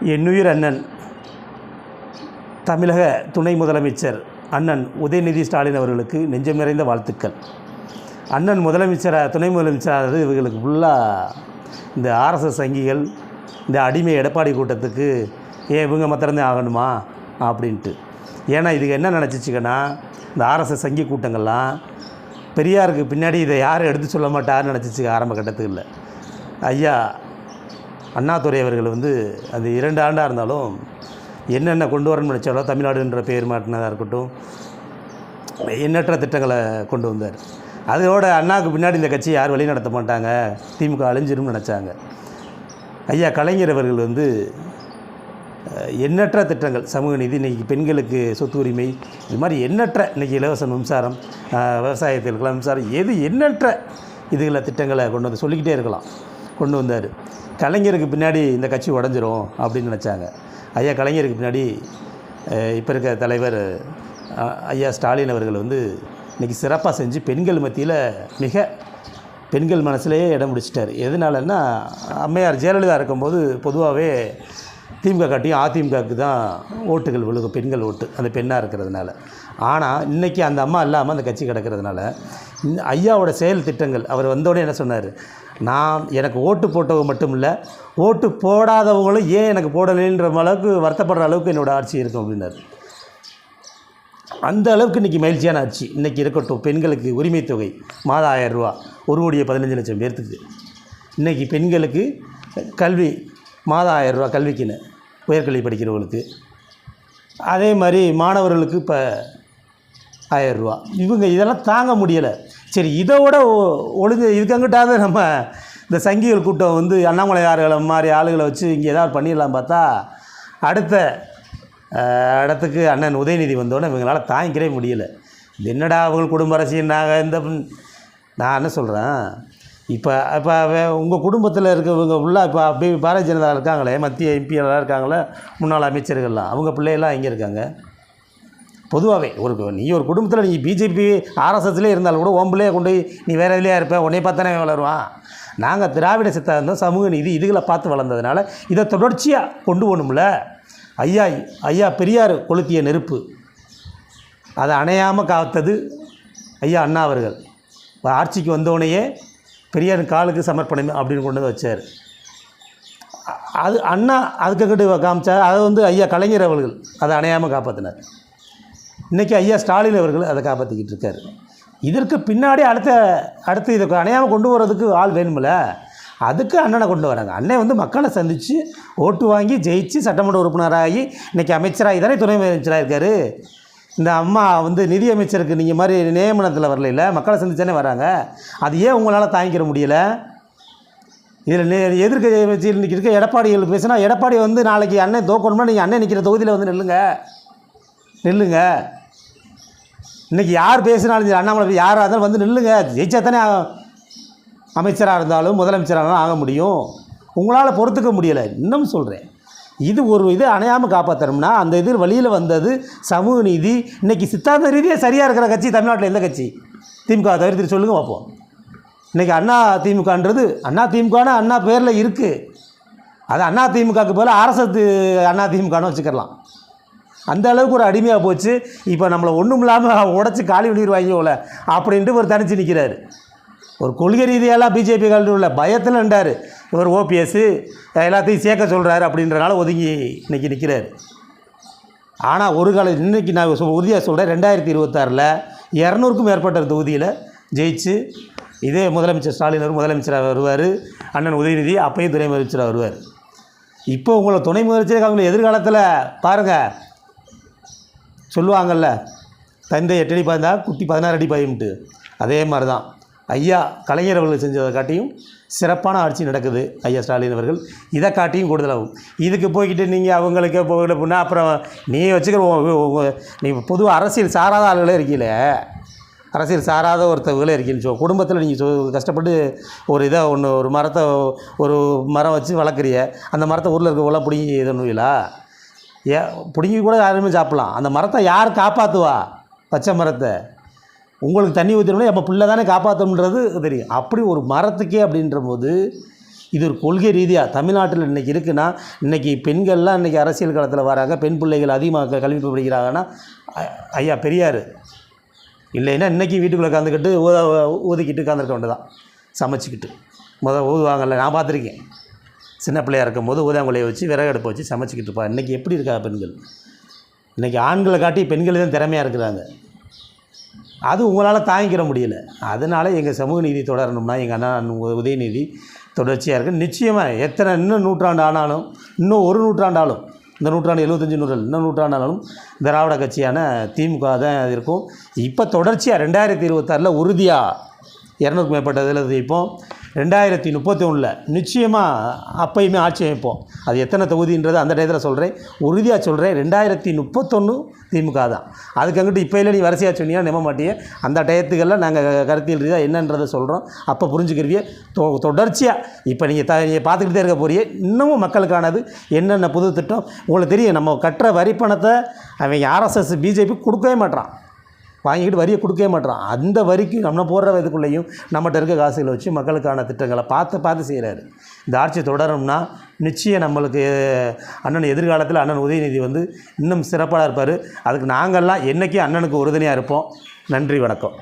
என்னுயிர் அண்ணன் தமிழக துணை முதலமைச்சர் அண்ணன் உதயநிதி ஸ்டாலின் அவர்களுக்கு நெஞ்சம் நிறைந்த வாழ்த்துக்கள். அண்ணன் முதலமைச்சராக துணை முதலமைச்சராக இவங்களுக்கு ஃபுல்லாக இந்த ஆர்எஸ்எஸ் சங்கிகள் இந்த அடிமை எடப்பாடி கூட்டத்துக்கு ஏன் இவங்க மாத்திரமே ஆகணுமா அப்படின்ட்டு. ஏன்னா இதுக்கு என்ன நினச்சிச்சிங்கன்னா இந்த ஆர்எஸ்எஸ் சங்கி கூட்டங்கள்லாம் பெரியாருக்கு பின்னாடி இதை யாரும் எடுத்து சொல்ல மாட்டார்னு நினச்சிச்சு ஆரம்ப கட்டத்துக்கு இல்லை ஐயா அண்ணாதுரை அவர்கள் வந்து அந்த இரண்டு ஆண்டாக இருந்தாலும் என்னென்ன கொண்டு வரணும்னு நினச்சாலோ தமிழ்நாடுன்ற பேர் மாட்டினதாக இருக்கட்டும் எண்ணற்ற திட்டங்களை கொண்டு வந்தார். அதோட அண்ணாவுக்கு பின்னாடி இந்த கட்சி யார் வழியும் நடத்த மாட்டாங்க. திமுக அழிஞ்சிரும்னு நினச்சாங்க. ஐயா கலைஞர் அவர்கள் வந்து எண்ணற்ற திட்டங்கள் சமூக நீதி இன்றைக்கி பெண்களுக்கு சொத்து உரிமை இது மாதிரி எண்ணற்ற இன்றைக்கி இலவச மின்சாரம் விவசாயத்திற்கெல்லாம் மின்சாரம் எது எண்ணற்ற இதுகளை திட்டங்களை கொண்டு வந்து சொல்லிக்கிட்டே இருக்கலாம் கொண்டு வந்தார். கலைஞருக்கு பின்னாடி இந்த கட்சி உடஞ்சிரும் அப்படின்னு நினச்சாங்க. ஐயா கலைஞருக்கு பின்னாடி இப்போ இருக்க தலைவர் ஐயா ஸ்டாலின் அவர்கள் வந்து இன்றைக்கி சிறப்பாக செஞ்சு பெண்கள் மத்தியில் மிக பெண்கள் மனசுலேயே இடம் பிடிச்சிட்டார். எதனாலன்னா அம்மையார் ஜெயலலிதா இருக்கும்போது பொதுவாகவே திமுக காட்டியும் அதிமுகவுக்கு தான் ஓட்டுகள் விழுகும் பெண்கள் ஓட்டு அந்த பெண்ணாக இருக்கிறதுனால. ஆனால் இன்றைக்கி அந்த அம்மா இல்லாமல் அந்த கட்சி கிடக்கிறதுனால ஐயாவோட செயல் திட்டங்கள். அவர் வந்தோடனே என்ன சொன்னார்? நான் எனக்கு ஓட்டு போட்டவங்க மட்டும் இல்லை ஓட்டு போடாதவங்களும் ஏன் எனக்கு போடலைன்ற அளவுக்கு வருத்தப்படுற அளவுக்கு என்னோடய ஆட்சி இருக்கும் அப்படின்னாரு. அந்த அளவுக்கு இன்றைக்கி மகிழ்ச்சியான ஆட்சி. இன்றைக்கி இருக்கட்டும் பெண்களுக்கு உரிமை தொகை மாதம் ஆயிரம் ரூபா. ஒரு கோடியே பதினஞ்சு லட்சம் பேர்த்துக்கு. இன்றைக்கி பெண்களுக்கு கல்வி மாதம் ஆயிரம் ரூபா கல்விக்குன்னு உயர்கல்வி படிக்கிறவங்களுக்கு. அதே மாதிரி மாணவர்களுக்கு இப்போ ஆயிரம் ரூபா. இவங்க இதெல்லாம் தாங்க முடியலை. சரி இதை விட ஒ- ஒழுங்கு இதுக்கங்கிட்டாவது நம்ம இந்த சங்கிகள் கூட்டம் வந்து அண்ணாமலையார்களை மாதிரி ஆளுகளை வச்சு இங்கே ஏதாவது பண்ணிடலாம் பார்த்தா அடுத்த இடத்துக்கு அண்ணன் உதயநிதி வந்தோடனே இவங்களால் தாங்கிக்கவே முடியல. என்னடா அவங்க குடும்ப அரசியல்னாங்க இந்த நான் என்ன சொல்கிறேன் இப்போ இப்போ உங்கள் குடும்பத்தில் இருக்கவங்க ஃபுல்லாக இப்போ அப்படியே பாரதிய ஜனதா இருக்காங்களே மத்திய எம்பியெல்லாம் இருக்காங்களே முன்னாள் அமைச்சர்கள்லாம் அவங்க பிள்ளையெல்லாம் எங்கே இருக்காங்க? பொதுவாகவே ஒரு நீ ஒரு குடும்பத்தில் நீ பிஜேபி ஆர்எஸ்எஸ்லேயே இருந்தாலும் கூட ஓம்புலேயே கொண்டு போய் நீ வேறு இதுலேயே இருப்ப? உன்னை பார்த்தானே வளருவான். நாங்கள் திராவிட சித்தாந்தம் சமூக நீதி இதுகளை பார்த்து வளர்ந்ததுனால இதை தொடர்ச்சியாக கொண்டு போகணும்ல. ஐயா ஐயா பெரியார் கொளுத்திய நெருப்பு. அதை அணையாமல் காத்தது ஐயா அண்ணா அவர்கள். ஆட்சிக்கு வந்தோடனேயே பெரியார் காலுக்கு சமர்ப்பணம் அப்படின்னு கொண்டு வந்து வச்சார். அது அண்ணா அதுக்கிட்ட காமிச்சார்? அதை வந்து ஐயா கலைஞர் அவர்கள் அதை அணையாமல் காப்பாற்றினார் இன்றைக்கி ஐயா ஸ்டாலின் அவர்கள் அதை காப்பாற்றிக்கிட்டு இருக்கார். இதற்கு பின்னாடி அடுத்த அடுத்து இதை அணையாமல் கொண்டு வர்றதுக்கு ஆள் வேணுமில்ல அதுக்கு அண்ணனை கொண்டு வராங்க. அண்ணன் வந்து மக்களை சந்தித்து ஓட்டு வாங்கி ஜெயிச்சு சட்டமன்ற உறுப்பினராகி இன்றைக்கி அமைச்சராகி தானே துணை அமைச்சராக இருக்கார். இந்த அம்மா வந்து நிதி அமைச்சருக்கு நீங்கள் மாதிரி நியமனத்தில் வரல மக்களை சந்தித்தானே வராங்க. அது ஏன் உங்களால் தாங்கிக்கிற முடியலை? இதில் எதிர்க்க இன்றைக்கி இருக்க எடப்பாடிகள் பேசினா எடப்பாடி வந்து நாளைக்கு அண்ணன் தோக்கணும்னா நீங்கள் அண்ணன் நிற்கிற தொகுதியில் வந்து நில்லுங்க. நில்லுங்க. இன்றைக்கி யார் பேசினாலும் சரி அண்ணாமலை யாராக இருந்தாலும் வந்து நில்லுங்க. ஜெயிச்சா தானே அமைச்சராக இருந்தாலும் முதலமைச்சராக இருந்தாலும் ஆக முடியும். உங்களால் பொறுத்துக்க முடியலை. இன்னும் சொல்கிறேன் இது ஒரு இது அணையாமல் காப்பாற்றணும்னா அந்த இது வழியில் வந்தது சமூக நீதி. இன்றைக்கி சித்தாந்த ரீதியாக சரியாக இருக்கிற கட்சி தமிழ்நாட்டில் எந்த கட்சி? திமுக தவிர்த்து சொல்லுங்கள் பார்ப்போம். இன்றைக்கி அண்ணா திமுகன்றது அண்ணா திமுகனா அண்ணா பேரில் இருக்குது அது அண்ணா திமுகவுக்கு போல் அரசு அண்ணா திமுகன்னு வச்சுக்கலாம் அந்த அளவுக்கு ஒரு அடிமையாக போச்சு. இப்போ நம்மளை ஒன்றும் இல்லாமல் உடச்சி காலி பண்ணிடுவாங்க போல அப்படின்ட்டு ஒரு தனிச்சு நிற்கிறாரு ஒரு கொள்கை ரீதியெல்லாம் பிஜேபி கல்வி உள்ள பயத்தில் நின்றார். இவர் ஓபிஎஸ் எல்லாத்தையும் சேர்க்க சொல்கிறாரு அப்படின்றனால ஒதுங்கி இன்றைக்கி நிற்கிறார் ஆனால் ஒரு கால இன்றைக்கி நான் உறுதியாக சொல்கிறேன் ரெண்டாயிரத்தி இருபத்தாறில் இரநூறுக்கும் மேற்பட்ட தொகுதியில் ஜெயிச்சு இதே முதலமைச்சர் ஸ்டாலின் அவர் முதலமைச்சராக வருவார் அண்ணன் உதயநிதி அப்பையும் துணை முதலமைச்சராக வருவார். இப்போ உங்களை துணை முதலமைச்சர் அவங்களை எதிர்காலத்தில் பாருங்கள் சொல்லுவாங்கல்ல தந்தை எட்டடி அடி பாய்ந்தா குட்டி பதினாறு அடி பாயும்ட்டு அதே மாதிரி தான் ஐயா கலைஞர் அவர்கள் செஞ்சதை காட்டியும் சிறப்பான ஆட்சி நடக்குது ஐயா ஸ்டாலின் அவர்கள். இதை காட்டியும் கூடுதலாகும். இதுக்கு போய்கிட்டு நீங்கள் அவங்களுக்கு போகல அப்புறம் நீ வச்சுக்கிற நீ பொது அரசியல் சாராத ஆளுகளே இருக்கீங்களே அரசியல் சாராத ஒருத்தவங்களே இருக்கீங்க ஸோ குடும்பத்தில் நீங்கள் சொ கஷ்டப்பட்டு ஒரு இதை ஒன்று ஒரு மரத்தை ஒரு மரம் வச்சு வளர்க்குறிய அந்த மரத்தை ஊரில் இருக்கவங்களாம் பிடிங்கி இது பண்ணுவீங்களா ஏ பிடுங்கி கூட யாருமே சாப்பிட்லாம். அந்த மரத்தை யார் காப்பாற்றுவா பச்சை மரத்தை. உங்களுக்கு தண்ணி ஊற்றணும்னா நம்ம பிள்ளை தானே காப்பாற்றணுன்றது தெரியும். அப்படி ஒரு மரத்துக்கே அப்படின்ற போது இது ஒரு கொள்கை ரீதியாக தமிழ்நாட்டில் இன்றைக்கி இருக்குன்னா இன்றைக்கி பெண்கள்லாம் இன்றைக்கி அரசியல் களத்தில் வராங்க பெண் பிள்ளைகள் அதிகமாக கல்வி படிக்கிறாங்கன்னா ஐயா பெரியார். இல்லைன்னா இன்றைக்கி வீட்டுக்குள்ளே உட்காந்துக்கிட்டு ஊத ஊதிக்கிட்டு உட்காந்துருக்க வேண்டியதான் சமைச்சிக்கிட்டு. முதல் ஊதுவாங்கல்ல நான் பார்த்துருக்கேன். சின்ன பிள்ளையா இருக்கும் போது ஊதாங்குலையை வச்சு விறகு அடுப்பை வச்சு சமைச்சிக்கிட்டு இருப்பாள் இன்றைக்கி எப்படி இருக்கா பெண்கள்? இன்றைக்கி ஆண்களை காட்டி பெண்கள் தான் திறமையாக இருக்கிறாங்க. அது உங்களால் தாங்கிக்கிற முடியல. அதனால் எங்கள் சமூக நீதி தொடரணும்னா எங்கள் அண்ணா உதயநிதி தொடர்ச்சியாக இருக்கு. நிச்சயமாக எத்தனை இன்னும் நூற்றாண்டு ஆனாலும் இன்னும் ஒரு நூற்றாண்டாலும் இந்த நூற்றாண்டு எழுபத்தஞ்சு நூறாண்டு இன்னும் நூற்றாண்டானாலும் திராவிட கட்சியான திமுக தான் இருக்கும். இப்போ தொடர்ச்சியாக ரெண்டாயிரத்தி இருபத்தாறில் உறுதியாக இரநூறுக்கு மேற்பட்ட இதில் ஜெயிப்போம் ரெண்டாயிரத்தி முப்பத்தி ஒன்றில் நிச்சயமாக அப்பயுமே ஆட்சி அமைப்போம் அது எத்தனை தொகுதின்றது அந்த டயத்தில் சொல்கிறேன் உறுதியாக சொல்கிறேன் ரெண்டாயிரத்தி முப்பத்தொன்று திமுக தான். அதுக்கு அங்கிட்டு இப்போ இல்லை நீ வரிசையாக சொன்னீங்கன்னா நம்ப மாட்டியே. அந்த டயத்துக்கெல்லாம் நாங்கள் கருத்தியல் ரீதியாக என்னன்றதை சொல்கிறோம் அப்போ புரிஞ்சுக்கிருவியே. தொ தொடர்ச்சியாக இப்போ நீங்கள் த நீங்கள் பார்த்துக்கிட்டே இருக்க போறியே. இன்னமும் மக்களுக்கானது என்னென்ன புது திட்டம்? உங்களுக்கு தெரியும் நம்ம கட்டுற வரி பணத்தை அவன் ஆர்எஸ்எஸ் பிஜேபி கொடுக்கவே மாட்டான் வாங்கிக்கிட்டு வரியை கொடுக்கவே மாட்டோம் அந்த வரிக்கு நம்ம போடுற இதுக்குள்ளேயும் நம்மகிட்ட இருக்க காசுகளை வச்சு மக்களுக்கான திட்டங்களை பார்த்து பார்த்து செய்கிறாரு இந்த ஆட்சி தொடரும்னா நிச்சயம் நம்மளுக்கு அண்ணன் எதிர்காலத்தில் அண்ணன் உதயநிதி வந்து இன்னும் சிறப்பாக இருப்பார். அதுக்கு நாங்கள்லாம் என்றைக்கும் அண்ணனுக்கு உறுதுணையாக இருப்போம். நன்றி வணக்கம்.